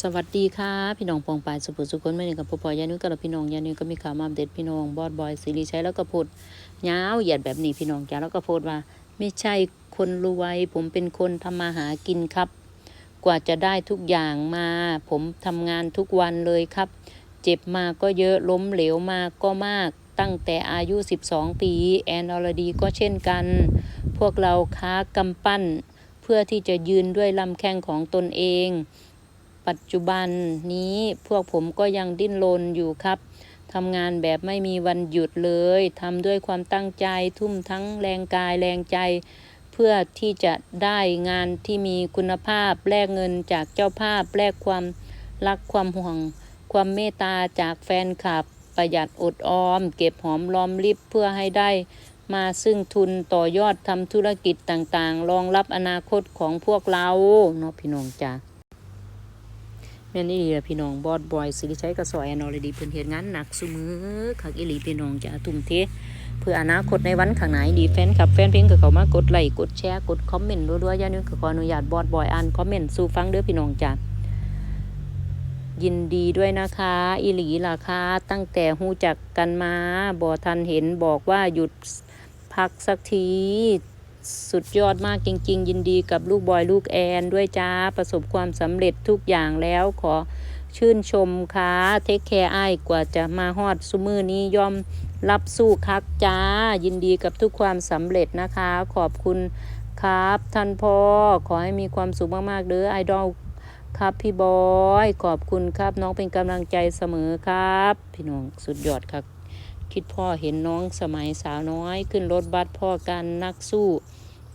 สวัสดีค่ะ พี่น้องปองปายสุภุสุคนไม่หนึ่งกับพ่อพอยานุกับเราพี่น้องยานุก็มีข่าวมาอัปเดตพี่น้องบอดบอยซีรีใช้แล้วก็พูดยาวเหยียดแบบนี้พี่น้องจ้าแล้วก็โพดว่า ไม่ใช่คนรวยผมเป็นคนทำมาหากินครับ กว่าจะได้ทุกอย่างมา ผมทำงานทุกวันเลยครับ เจ็บมาก็เยอะล้มเหลวมาก็มาก ตั้งแต่อายุ 12 ปี แอนอรดีก็เช่นกัน พวกเราค้ากำปั้น เพื่อที่จะยืนด้วยลำแข้งของตนเอง ปัจจุบันนี้พวกผมก็ยังดิ้นรนอยู่ครับทำงานแบบไม่มีวันหยุดเลยทำด้วยความตั้งใจทุ่มทั้งแรงกายแรงใจ เพื่อที่จะได้งานที่มีคุณภาพแลกเงินจากเจ้าภาพแลกความรักความห่วง ความเมตตาจากแฟนคลับ ประหยัดอดออม เก็บหอมรอมริบเพื่อให้ได้ มาซึ่งทุนต่อยอดทำธุรกิจต่างๆ รองรับอนาคตของพวกเราเนาะพี่น้องจ้า แม่นอีหลีล่พี่น้องบอดบอยสิริชัยกับซอยอนอลดีเพิ่นเฮ็ดงานหนักซุมือคักอีหลีพี่น้องจะทุ่มเทเพื่ออนาคตในวันข้างหน้าดีแฟนคลับแฟนเพลงก็เข้ามากดไลค์กดแชร์กดคอมเมนต์รัวๆอย่าลืมก็ขออนุญาตบอดบอยอ่านคอมเมนต์สู่ฟังเด้อพี่น้องจ้ะยินดีด้วยนะคะอีหลีล่ะคะตั้งแต่ฮู้จักกันมาบ่ทันเห็นบอกว่าหยุดพักสักที สุดยอดมากจริง ๆ ยินดีกับลูกบอยลูกแอนด้วยจ้าประสบความสำเร็จทุกอย่างแล้วขอชื่นชมค่ะเทคแคร์ไอ้กว่าจะมาฮอดซุมือนี้ยอมรับสู้คักจ้า ยินดีกับทุกความสำเร็จนะคะ ขอบคุณครับท่านพ่อขอให้มีความสุขมากๆเด้อไอดอลครับพี่บอย ขอบคุณครับน้องเป็นกำลังใจเสมอครับ พี่น้องสุดยอดครับ คิดพ่อเห็นน้องสมัยสาวน้อย ขึ้นรถบัสพ่อกันนักสู้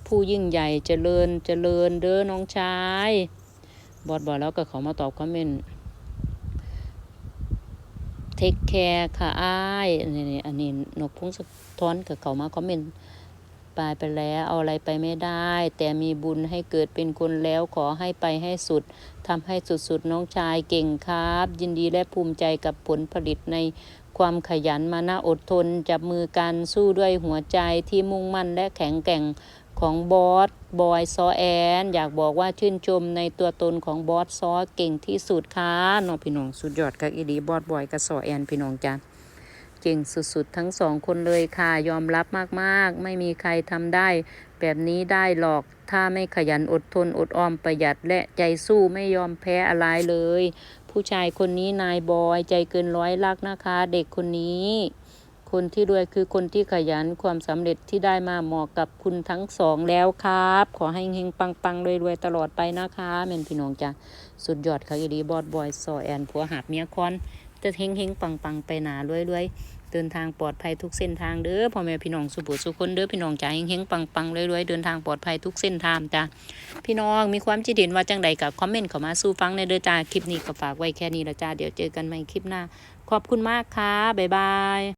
ผู้ยิ่งใหญ่เจริญเจริญเด้อน้องชาย บอดบอดแล้วก็เขามาตอบคอมเมนต์เทคแคร์ค่ะอ้ายอันนี้อันนี้นกพงศธรกับเขามาคอมเมนต์ปายไปแล้วเอาอะไรไปไม่ได้ แต่มีบุญให้เกิดเป็นคนแล้วขอให้ไปให้สุดทำให้สุดๆน้องชายเก่งครับ ยินดีและภูมิใจกับผลผลิตใน ความขยันมานะอดทน จับมือกันสู้ด้วยหัวใจที่มุ่งมั่นและแข็งแกร่งของบอสบอยซอแอน อยากบอกว่าชื่นชมในตัวตนของบอสซอเก่งที่สุดค่ะน้องพี่น้องสุดยอดค่ะอีดีบอสบอยกับซอแอนพี่น้องจ้าเก่งสุดๆ ทั้งสองคนเลยค่ะ ยอมรับมากๆ ไม่มีใครทำได้ แบบนี้ได้หรอก ถ้าไม่ขยันอดทนอดออมประหยัดและใจสู้ไม่ยอมแพ้อะไรเลย ผู้ชายคนนี้นายบอยใจเกินร้อยรักนะคะ เด็กคนนี้ คนที่รวยคือคนที่ขยันความสำเร็จที่ได้มาเหมาะกับคุณทั้งสองแล้วครับ ขอให้เฮงๆปังๆรวยๆตลอดไปนะคะแม่นพี่น้องจ้ะสุดยอดค่ะอีดีบอดบอยซอแอนผัวหับเมียคอนจะเฮงเฮงปังปังไปหนารวยๆ เดินทางปลอดภัยทุกเส้นทางเด้อพ่อแม่พี่น้องสุบุสุคนเด้อพี่น้องจ๋าเฮงๆปังๆรวยๆเดินทางปลอดภัยทุกเส้นทางจ้าพี่น้องมีความคิดเห็นว่าจังใดกับคอมเมนต์เข้ามาสู้ฟังในเด้อจ้าคลิปนี้ก็ฝากไว้แค่นี้ละจ้าเดี๋ยวเจอกันใหม่คลิปหน้า ขอบคุณมากค่ะบ๊ายบาย